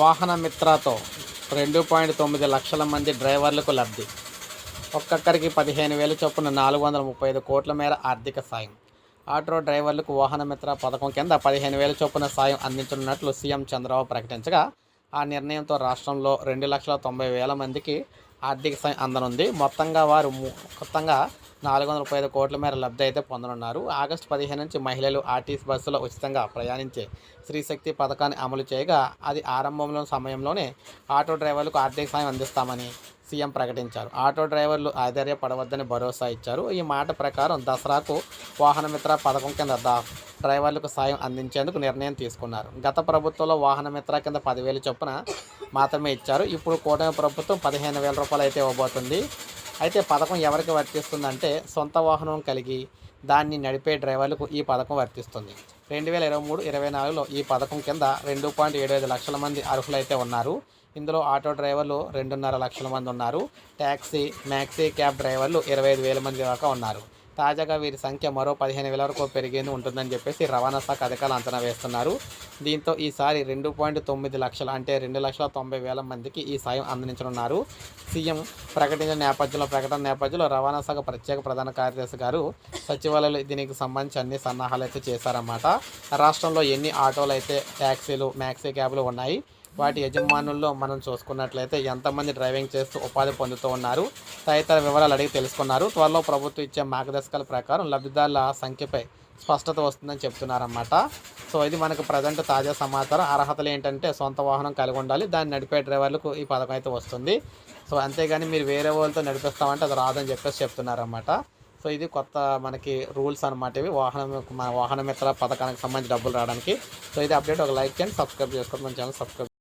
వాహన మిత్రతో రెండు పాయింట్ తొమ్మిది లక్షల మంది డ్రైవర్లకు లబ్ధి. ఒక్కొక్కరికి పదిహేను వేల చొప్పున నాలుగు వందల ముప్పై ఐదు కోట్ల మేర ఆర్థిక సాయం. ఆటో డ్రైవర్లకు వాహన మిత్ర పథకం కింద పదిహేను వేల చొప్పున సాయం అందించనున్నట్లు సీఎం చంద్రబాబు ప్రకటించగా ఆ నిర్ణయంతో రాష్ట్రంలో రెండు లక్షల తొంభై వేల మందికి ఆర్థిక సాయం అందనుంది. మొత్తంగా వారు మొత్తంగా నాలుగు వందల ముప్పై ఐదు కోట్ల మేర లబ్ధి అయితే పొందనున్నారు. ఆగస్టు పదిహేను నుంచి మహిళలు ఆర్టీసీ బస్సులో ఉచితంగా ప్రయాణించే స్త్రీశక్తి పథకాన్ని అమలు చేయగా అది ఆరంభంలో సమయంలోనే ఆటో డ్రైవర్లకు ఆర్థిక సాయం అందిస్తామని సీఎం ప్రకటించారు. ఆటో డ్రైవర్లు ఆశ్చర్యపడవద్దని భరోసా ఇచ్చారు. ఈ మాట ప్రకారం దసరాకు వాహనమిత్ర పథకం కింద దా డ్రైవర్లకు సాయం అందించేందుకు నిర్ణయం తీసుకున్నారు. గత ప్రభుత్వంలో వాహన మిత్ర కింద పదివేలు చొప్పున మాత్రమే ఇచ్చారు. ఇప్పుడు కూటమి ప్రభుత్వం పదిహేను వేల రూపాయలు అయితే ఇవ్వబోతుంది. అయితే పథకం ఎవరికి వర్తిస్తుందంటే సొంత వాహనం కలిగి దాన్ని నడిపే డ్రైవర్లకు ఈ పథకం వర్తిస్తుంది. రెండు వేల ఇరవై మూడు ఇరవై నాలుగులో ఈ పథకం కింద రెండు పాయింట్ ఏడు ఐదు లక్షల మంది అర్హులైతే ఉన్నారు. ఇందులో ఆటో డ్రైవర్లు రెండున్నర లక్షల మంది ఉన్నారు. ట్యాక్సీ మ్యాక్సీ క్యాబ్ డ్రైవర్లు ఇరవై ఐదు వేల మంది దాకా ఉన్నారు. తాజాగా వీరి సంఖ్య మరో పదిహేను వేల వరకు పెరిగేది ఉంటుందని చెప్పేసి రవాణా శాఖ అధికారులు అంచనా వేస్తున్నారు. దీంతో ఈసారి రెండు పాయింట్ తొమ్మిది లక్షలు అంటే రెండు లక్షల తొంభై వేల మందికి ఈ సాయం అందించనున్నారు. సీఎం ప్రకటించిన నేపథ్యంలో ప్రకటన నేపథ్యంలో రవాణా శాఖ ప్రత్యేక ప్రధాన కార్యదర్శి గారు సచివాలయంలో దీనికి సంబంధించి అన్ని సన్నాహాలు అయితే చేశారన్నమాట. రాష్ట్రంలో ఎన్ని ఆటోలు అయితే ట్యాక్సీలు మ్యాక్సీ క్యాబ్లు ఉన్నాయి? వాటి యజమానుల్లో మనం చూసుకున్నట్లయితే ఎంతమంది డ్రైవింగ్ చేస్తూ ఉపాధి పొందుతూ ఉన్నారు తదితర వివరాలు అడిగి తెలుసుకున్నారు. త్వరలో ప్రభుత్వం ఇచ్చే మార్గదర్శకాల ప్రకారం లబ్ధిదారుల సంఖ్యపై స్పష్టత వస్తుందని చెప్తున్నారన్నమాట. సో ఇది మనకు ప్రజెంట్ తాజా సమాచారం. అర్హతలు ఏంటంటే సొంత వాహనం కలిగి ఉండాలి దాన్ని నడిపే డ్రైవర్లకు ఈ పథకం అయితే వస్తుంది. సో అంతేగాని మీరు వేరే వాళ్ళతో నడిపిస్తామంటే అది రాదని చెప్పేసి చెప్తున్నారన్నమాట. సో ఇది కొత్త మనకి రూల్స్ అనమాట ఇవి. వాహనం మన వాహన మిత్ర పథకానికి సంబంధించి డబ్బులు రావడానికి. సో ఇది అప్డేట్. ఒక లైక్ చేయండి సబ్స్క్రైబ్ చేసుకోండి. మన ఛానల్ సబ్స్క్రైబ్